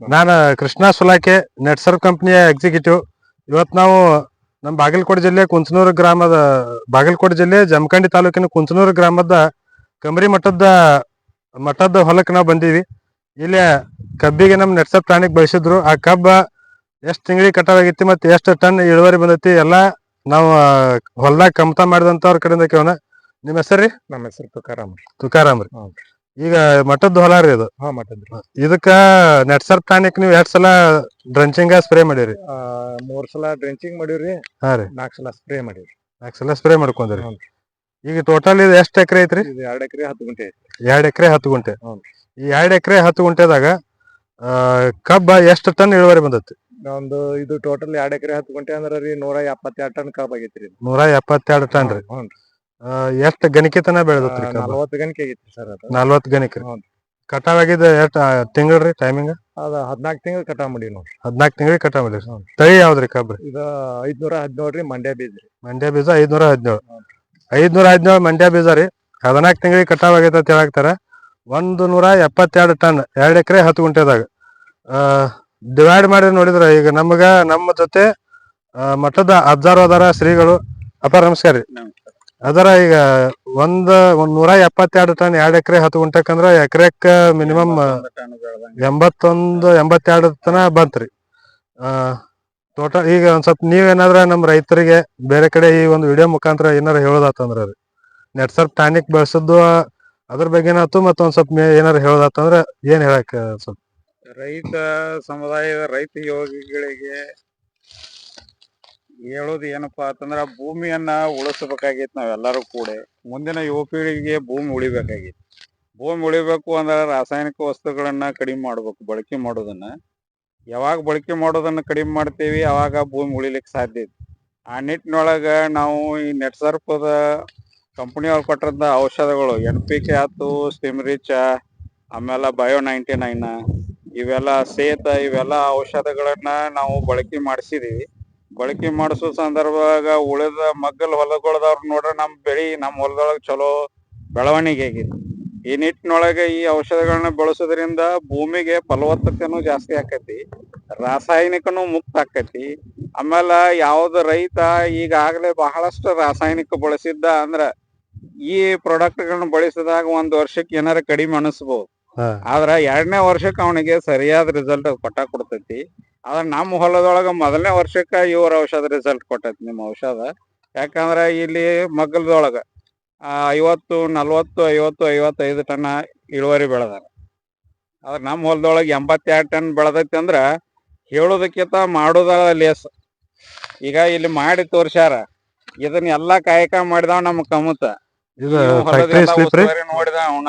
ನಾನು ಕೃಷ್ಣ ಸುಲಾಕೆ ನೆಟ್ಸರ್ವ್ ಕಂಪ್ನಿಯ ಎಕ್ಸಿಕ್ಯೂಟಿವ್ ಇವತ್ತು ನಾವು ನಮ್ಮ ಬಾಗಲಕೋಟೆ ಜಿಲ್ಲೆ ಕುಂಚನೂರು ಗ್ರಾಮದ ಬಾಗಲಕೋಟೆ ಜಿಲ್ಲೆ ಜಮಖಂಡಿ ತಾಲೂಕಿನ ಕುಂಚನೂರು ಗ್ರಾಮದ ಕಮರಿ ಮಠದ ಮಠದ ಹೊಲಕ್ಕೆ ನಾವು ಬಂದೀವಿ. ಇಲ್ಲಿ ಕಬ್ಬಿಗೆ ನಮ್ಮ ನೆಟ್ಸರ್ ಪ್ರಾಣಿಗೆ ಬಳಸಿದ್ರು. ಆ ಕಬ್ಬ ಎಷ್ಟು ತಿಂಗಳಿಗೆ ಕಟಾವಾಗಿತ್ತು ಮತ್ತೆ ಎಷ್ಟು ಟನ್ ಇಳುವರಿ ಬಂದೈತಿ ಎಲ್ಲ ನಾವು ಹೊಲ್ದಾಗ ಕಮತ ಮಾಡಿದಂಥವ್ರ ಕಡೆಯಿಂದ ಕೇಳೋಣ. ನಿಮ್ಮ ಹೆಸರು ರೀ? ನಮ್ಮ ಹೆಸರು ತುಕಾರಾಮ್. ರೀ ತುಕಾರಾಮ್ ರೀ. ಈಗ ಮಠದ ಹೊಲ ರೀ ಇದು ಹಾ ಮತ್ತದ್ರಿ ಇದಕ್ಕ ನೆಟ್ಸರ್ ಟಾನಿಕ್ ನೀವು ಎರಡ್ ಸಲ ಡ್ರಂಚಿಂಗ್ ಸ್ಪ್ರೇ ಮಾಡಿರಿ? ಆ ಮೂರ್ ಸಲ ಡ್ರೆಂಚಿಂಗ್ ಮಾಡಿವ್ರಿ ಹಾ ರೀ. ನಾಲ್ಕು ಸಲ ಸ್ಪ್ರೇ ಮಾಡಿವ್ರಿ. ನಾಲ್ಕು ಸಲ ಸ್ಪ್ರೇ ಮಾಡ್ಕೊಂಡ್ರಿ. ಈಗ ಟೋಟಲ್ ಇದು ಎಷ್ಟು ಎಕರೆ ಐತ್ರಿ? ಇದು ಎರಡ್ ಎಕರೆ ಹತ್ತು ಗುಂಟೆ ಐತಿ ಎರಡ್ ಎಕರೆ ಹತ್ತು ಗುಂಟೆ. ಈ ಎರಡ್ ಎಕರೆ ಹತ್ತು ಗುಂಟೆದಾಗ ಆ, ಕಬ್ಬ ಎಷ್ಟು ಟನ್ ಇಳುವರಿ ಬಂದೈತಿ? ಒಂದು ಇದು ಟೋಟಲ್ ಎರಡ್ ಎಕರೆ ಹತ್ತು ಗುಂಟೆ ಅಂದ್ರೆ ರೀ ನೂರ ಎಪ್ಪತ್ತೆರಡು ಟನ್ ಕಬ್ ಆಗೈತ್ರಿ. ನೂರ ಎಪ್ಪತ್ತೆರಡು ಟನ್ ರೀ. ಹ್ಞೂ ರೀ. ಎಷ್ಟ್ ಗಣಿಕೆ ತನ ಬೆಳೆದತ್ರಿ ಕಬ್ಬ? ನಲವತ್ತು ಗಂಟೆ ಸರ್ ಅದು. ನಲ್ವತ್ತು ಗಣಿಕೆ ರೀ. ಕಟಾವಾಗಿದ್ದ ಎಷ್ಟ್ ತಿಂಗಳ್ರಿ ಟೈಮಿಂಗ್ ಅದ ಹದಿನಾಲ್ಕು ತಿಂಗಳು ಕಟಾವ್ ಮಾಡಿ ನೋಡ್ರಿ. ಹದಿನಾಲ್ಕು ತಿಂಗಳಿಗೆ ಕಟಾವ್ ಮಾಡಿ. ತಳಿ ಯಾವ್ದ್ರಿ ಕಬ್ರಿ ಇದು ಐದ್ನೂರ ಹದಿನೇಳು ರೀ ಮಂಡ್ಯ ಬೀಜ ರೀ. ಮಂಡ್ಯ ಬೀಜ ಐದ್ನೂರ ಹದಿನೇಳು. ಐದ್ನೂರ ಹದಿನೇಳು ಮಂಡ್ಯ ಬೀಜ ರೀ. ಹದಿನಾಲ್ಕು ತಿಂಗಳಿಗೆ ಕಟಾವ್ ಆಗೈತೆ ಅಂತ ಹೇಳಾಕ್ತಾರ. ಒಂದು ನೂರ ಎಪ್ಪತ್ತೆರಡು ಟನ್ ಎರಡು ಎಕರೆ ಹತ್ತು ಗುಂಟೆದಾಗ. ಡಿವೈಡ್ ಮಾಡಿ ನೋಡಿದ್ರ ಈಗ ನಮಗ ನಮ್ಮ ಜೊತೆ ಆ, ಮಠದ ಅಜ್ಜಾರು ಅದಾರ ಶ್ರೀಗಳು. ಅಪ್ಪ ನಮಸ್ಕಾರ ರೀ. ಅದರ ಈಗ ಒಂದ್ ಒಂದ್ ನೂರ ಎಪ್ಪತ್ತೆರಡು ಟನ್ ಎರಡ್ ಎಕರೆ ಹತ್ತು ಗುಂಟಕ್ಕಂದ್ರ ಎಕರೆಕ್ ಮಿನಿಮಮ್ ಎಂಬತ್ತೊಂದು, ಎಂಬತ್ತೆರಡು ತನ ಬಂತ್ರಿ. ಆ ಟೋಟಲ್ ಈಗ ಒಂದ್ ಸ್ವಲ್ಪ ನೀವೇನಾದ್ರ ನಮ್ಮ ರೈತರಿಗೆ ಬೇರೆ ಕಡೆ ಈ ಒಂದು ವಿಡಿಯೋ ಮುಖಾಂತರ ಏನಾರ ಹೇಳೋದಾತಂದ್ರ ರೀ. ಸ್ವಲ್ಪ ಟಾನಿಕ್ ಬಳಸದ್ದು ಅದ್ರ ಬಗ್ಗೆ ಏನಾಯ್ತು ಮತ್ತ ಒಂದ್ ಸ್ವಲ್ಪ ಏನಾರ ಹೇಳೋದಾತಂದ್ರ ಏನ್ ಹೇಳಕ್ ಸ್ವಲ್ಪ. ರೈತ ಸಮುದಾಯದ ರೈತ ಯೋಗಿಗಳಿಗೆ ಹೇಳೋದು ಏನಪ್ಪಾ ಅಂತಂದ್ರ ಭೂಮಿಯನ್ನ ಉಳಿಸಬೇಕಾಗಿತ್ತು ನಾವೆಲ್ಲರೂ ಕೂಡ. ಮುಂದಿನ ಯುವ ಪೀಳಿಗೆಗೆ ಭೂಮಿ ಉಳಿಬೇಕಾಗಿತ್ತು ಭೂಮಿ ಉಳಿಬೇಕು ಅಂದ್ರೆ ರಾಸಾಯನಿಕ ವಸ್ತುಗಳನ್ನ ಕಡಿಮೆ ಮಾಡ್ಬೇಕು, ಬಳಕೆ ಮಾಡೋದನ್ನ. ಯಾವಾಗ ಬಳಕೆ ಮಾಡೋದನ್ನ ಕಡಿಮೆ ಮಾಡ್ತೀವಿ, ಅವಾಗ ಭೂಮಿ ಉಳಿಲಿಕ್ಕೆ ಸಾಧ್ಯ ಐತಿ. ಆ ನಿಟ್ಟಿನೊಳಗ ನಾವು ಈ ನೆಟ್ಸರ್ಪದ ಕಂಪನಿಯವ್ರು ಕೊಟ್ಟಂತ ಔಷಧಗಳು, ಎನ್ ಪಿ ಕೆ ಆತು ಸ್ಟಿಮ್ರಿಚ, ಆಮೇಲೆ ಬಯೋ ನೈಂಟಿ ನೈನ್, ಇವೆಲ್ಲ ಸೇತ ಇವೆಲ್ಲ ಔಷಧಗಳನ್ನ ನಾವು ಬಳಕೆ ಮಾಡಿಸಿದೀವಿ. ಬಳಕೆ ಮಾಡಿಸೋ ಸಂದರ್ಭದಾಗ ಉಳಿದ ಮಗ್ಗಲ್ ಹೊಲಗಳದವ್ರು ನೋಡ್ರ ನಮ್ ಬೆಳಿ, ನಮ್ ಹೊಲದೊಳಗ ಚಲೋ ಬೆಳವಣಿಗೆ ಆಗಿದೆ ಈ ನಿಟ್ಟಿನೊಳಗೆ ಈ ಔಷಧಗಳನ್ನ ಬಳಸೋದ್ರಿಂದ ಭೂಮಿಗೆ ಫಲವತ್ತತೆನೂ ಜಾಸ್ತಿ ಆಕತಿ, ರಾಸಾಯನಿಕನು ಮುಕ್ತ ಆಕತಿ ಆಮೇಲೆ ಯಾವ್ದು ರೈತ ಈಗಾಗಲೇ ಬಹಳಷ್ಟು ರಾಸಾಯನಿಕ ಬಳಸಿದ್ದ ಅಂದ್ರ ಈ ಪ್ರಾಡಕ್ಟ್ ಗಳನ್ನ ಬಳಸಿದಾಗ ಒಂದ್ ವರ್ಷಕ್ಕೆ ಏನಾರ ಕಡಿಮೆ ಅನಿಸ್ಬೋದು. ಆದ್ರ ಎರಡನೇ ವರ್ಷಕ್ಕೆ ಅವನಿಗೆ ಸರಿಯಾದ ರಿಸಲ್ಟ್ ಕೊಟ್ಟ ಕೊಡ್ತೈತಿ. ಆದ್ರ ನಮ್ಮ ಹೊಲದೊಳಗ ಮೊದಲನೇ ವರ್ಷಕ್ಕ ಇವ್ರ ಔಷಧ ರಿಸಲ್ಟ್ ಕೊಟ್ಟೈತಿ ನಿಮ್ಮ ಔಷಧ. ಯಾಕಂದ್ರ ಇಲ್ಲಿ ಮಗ್ಗಲದೊಳಗ ಐವತ್ತು ನಲ್ವತ್ತು ಐವತ್ತು ಐವತ್ತೈದು ಟನ್ ಇಳುವರಿ ಬೆಳೆದಾರ. ಆದ್ರ ನಮ್ಮ ಹೊಲದೊಳಗ ಎಂಬತ್ತೆರಡು ಟನ್ ಬೆಳೆದೈತಿ ಅಂದ್ರ ಹೇಳೋದಕ್ಕಿಂತ ಮಾಡೋದ ಲೇಸ್ ಈಗ ಇಲ್ಲಿ ಮಾಡಿ ತೋರ್ಸ್ಯಾರ ಇದನ್ನ ಎಲ್ಲಾ ಕಾಯಕ ಮಾಡಿದವ ನಮ್ಮ ಕಮತ. ನೋಡಿದ ಅವನ.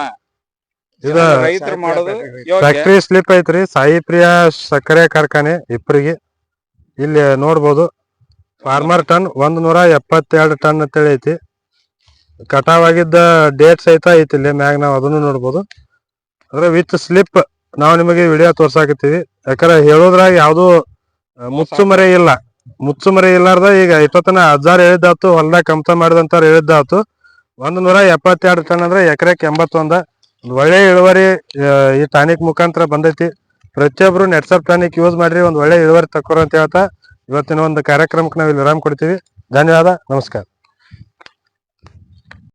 ಇದು ರೈತರು ಮಾಡೋದು? ಯೋಗ್ಯ? ಫ್ಯಾಕ್ಟ್ರಿ ಸ್ಲಿಪ್ ಐತ್ರಿ ಸಾಯಿ ಪ್ರಿಯಾ ಸಕ್ಕರೆ ಕಾರ್ಖಾನೆ ಇಪ್ಪರಿಗೆ ಇಲ್ಲಿ ನೋಡ್ಬೋದು ಫಾರ್ಮರ್ ಟನ್ ಒಂದ್ ನೂರ ಎಪ್ಪತ್ತೆರಡು ಟನ್ ಅಂತೇಳಿ ಐತಿ. ಕಟಾವ್ ಆಗಿದ್ದ ಡೇಟ್ ಸಹಿತ ಐತಿ ಇಲ್ಲಿ ಮ್ಯಾಗ ನಾವು ಅದನ್ನು ನೋಡ್ಬೋದು. ಅಂದ್ರೆ ವಿತ್ ಸ್ಲಿಪ್ ನಾವು ನಿಮಗೆ ವಿಡಿಯೋ ತೋರ್ಸಾಕತ್ತೀವಿ. ಯಾಕಂದ್ರೆ ಹೇಳೋದ್ರಾಗ ಯಾವ್ದು ಮುಚ್ಚು ಮುಚ್ಚುಮರೆ ಇಲ್ಲ. ಮುಚ್ಚುಮರೆ ಇಲ್ಲಾರ್ದ ಈಗ ಇಪ್ಪತ್ತನ ಹಜಾರ್ ಹೇಳಿದ್ದಾತು ಹೊಲ್ದಾಗ ಕಮ್ತ ಮಾಡಿದಂತ ಹೇಳಿದ್ದಾತು. ಒಂದ್ ನೂರ ಎಪ್ಪತ್ತೆರಡು ಟನ್ ಅಂದ್ರೆ ಎಕರೆಕ್ ಎಂಬತ್ತೊಂದ. ಒಂದ್ ಒಳ್ಳೆ ಇಳುವರಿ ಈ ಟಾನಿಕ್ ಮುಖಾಂತರ ಬಂದೈತಿ. ಪ್ರತಿಯೊಬ್ರು ನೆಟ್ಸಪ್ ಟಾನಿಕ್ ಯೂಸ್ ಮಾಡ್ರಿ, ಒಂದು ಒಳ್ಳೆ ಇಳುವರಿ ತಕ್ಕೋರ ಅಂತ ಹೇಳ್ತಾ ಇವತ್ತಿನ ಒಂದು ಕಾರ್ಯಕ್ರಮಕ್ಕೆ ನಾವು ಇಲ್ಲಿ ವಿರಾಮ ಕೊಡ್ತೀವಿ. ಧನ್ಯವಾದ, ನಮಸ್ಕಾರ.